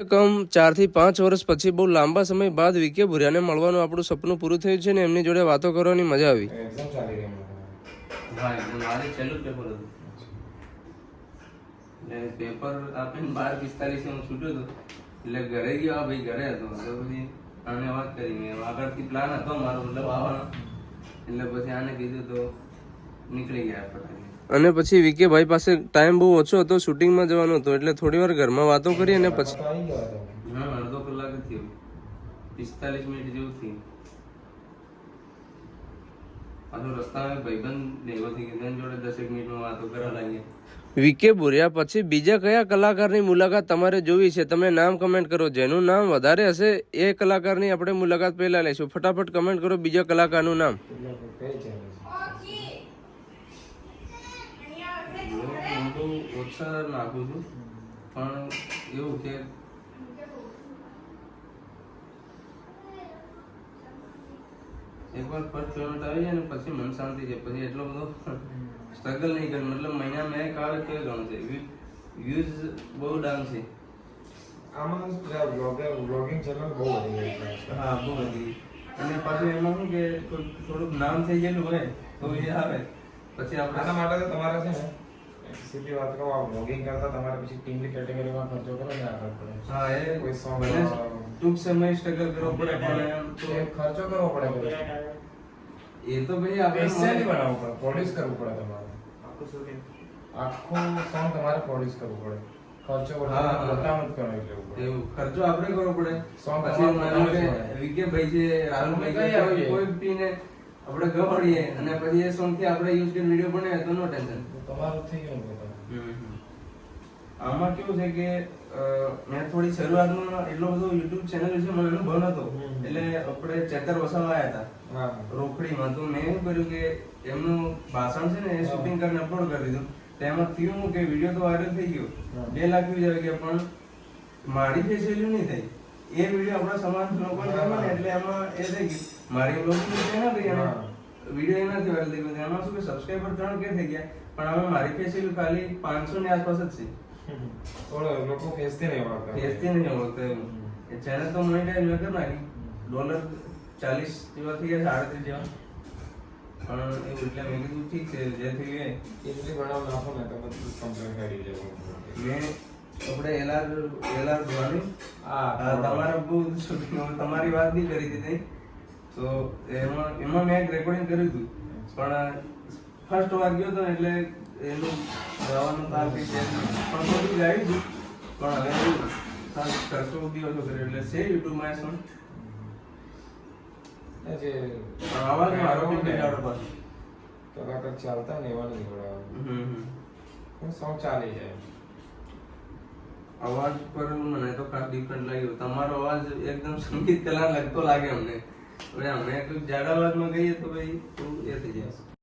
કમ ચારથી પાંચ વર્ષ પછી બહુ લાંબા સમય બાદ વિકે ભુરિયાને મળવાનું આપણું સપનું પૂરું થયું છે ને એમની જોડે વાતો કરવાની મજા આવી. પેપર એટલે આપીને બાર પિસ્તાલીસ હું છૂટ્યો હતો. એટલે ઘરે ગયો આ ભાઈ ઘરે હતો. એટલે પછી આને વાત કરી. મેં આગળથી પ્લાન હતો મારો મતલબ આવવાનો. એટલે પછી આને કીધું તો નીકળી ગયા ફટાકે અને પછી વિકે ભાઈ પાસે ટાઈમ બહુ ઓછો હતો શૂટિંગમાં જવાનો હતો એટલે થોડી વાર ઘરમાં વાતો કરી અને પછી અડધો કલાક થયો. પિસ્તાલીસ મિનિટ જેવું થયું. પાછો રસ્તામાં ભાઈબંધ ને એવો થઈ ગયો એની જોડે દસેક મિનિટમાં વાતો કરવા લાગ્યા. વિકે ભુરિયા પછી બીજા કયા કલાકારની મુલાકાત તમારે જોવી છે? તમે નામ કમેન્ટ કરો. જેનું નામ વધારે હશે એ કલાકારની આપણે મુલાકાત પહેલા લઈશું. ફટાફટ કમેન્ટ કરો બીજા કલાકારનું નામ એટલે કઈ channel છે? તો ઓછા નાખું છું. પણ એવું કે એકવાર ફર્સ્ટ પેમેન્ટ આવી જાય ને પછી મન શાંતિ છે. પછી એટલો બધો સ્ટ્રગલ નહીં કરે. મતલબ મહિના મેં કાળ કે ગણું છે? વ્યૂઝ બહુ ડાઉન છે. આમાં બ્લોગિંગ channel બહુ વધી ગઈ છે હા બહુ વધી અને પાછું એમાં શું કે થોડુંક નામ થઈ ગયેલું હોય તો એ આવે. પછી આપણે માટે તમારે છે? ને સીધી વાત કહું આ વ્લોગિંગ કરતા તમારે પછી ટીમની કેટેગરીમાં ખર્ચો કરો ને આગળ પડે. હા એ કોઈ સોંગ ટૂંક સમય સ્ટ્રગલ કરવો પડે પણ તો ખર્ચો કરવો પડે એ તો ભાઈ આપણે Specially બનાવવું પડે પ્રોડ્યુસ કરવું પડે તમારે. આખું સોંગ તમારે પ્રોડ્યુસ કરવું પડે. ખર્ચો. પોતાનું જ એવું ખર્ચો આપણે કરવો પડે. સોંગ પછી. વિકે ભાઈ છે કોઈ આવીએ? કોઈ પીને આપણે ગવાડીએ અને પછી એ સોંગથી આપણે યુઝ કરીને વીડિયો બનાવીએ તો નો ટેન્શન તમારું થઈ ગયું આમાં કેવું છે કે મેં થોડી શરૂઆતમાં એટલો બધો યુટ્યુબ ચેનલ વિશે મને અનુભવ નતો. એટલે આપણે ચેતર વસાવા આવ્યા હતા. રોકડીમાં. તો મેં એવું કર્યું કે એમનું ભાષણ છે ને એ શૂટિંગ કરીને અપલોડ કરી દીધું. તેમાં થયું કે વીડિયો તો વાયરલ થઈ ગયો. બે લાખ વ્યૂઝ આવી ગયા પણ મારી ફેસ વેલ્યુ નહીં થઈ. એ વીડિયો આપણો સમાજ લોકો ગમે ને એટલે એમાં એ થઈ ગઈ મારી બ્લોગ છે ને ભાઈ એમાં વીડિયો એનાથી વાયરલ થઈ ગયો એમાં શું કે સબસ્ક્રાઈબર ત્રણ કે થઈ ગયા પણ હવે મારી ફેસ ખાલી પાંચસો ની આસપાસ જ છે. થોડો લોકો ફેસથી નહીં ઓળખતા. ફેસથી નહીં ઓળખતા એમ. એ ચેનલ તો મોનિટાઈઝ મેં કરી નાખી. ડોલર ચાલીસ જેવા થઈ ગયા સાડત્રીસ જેવા. પણ એવું એટલે મેં કીધું ઠીક છે જે થઈ એ એટલી બનાવ નાખો ને તો બધું કમ્પ્લેટ કરી જવું મેં આપણે એલઆર એલઆર જોવાની હા, આ તમારા બહુ તમારી વાત નહીં કરી હતી તો એમાં એમાં મેં એક રેકોર્ડિંગ કર્યું હતું. પણ ફર્સ્ટ વાર ગયો હતો એટલે એનું ગાવાનું તાર કઈ પણ બધું ગાયું હતું પણ હવે ખર્ચો બી ઓછો કર્યો. એટલે છે યુટ્યુબમાં એ song. જે મારો પાછો. કલાકાર ચાલતા ને એવા હમ હમ. પણ સોંગ ચાલી જાય. અવાજ પર મને તો ખાસ ડિફરન્ટ લાગ્યો. તમારો અવાજ એકદમ સંગીત કલા લગતો લાગે અમને. હવે અમે જાડા અવાજમાં ગઈએ તો ભાઈ એ થઈ જાય?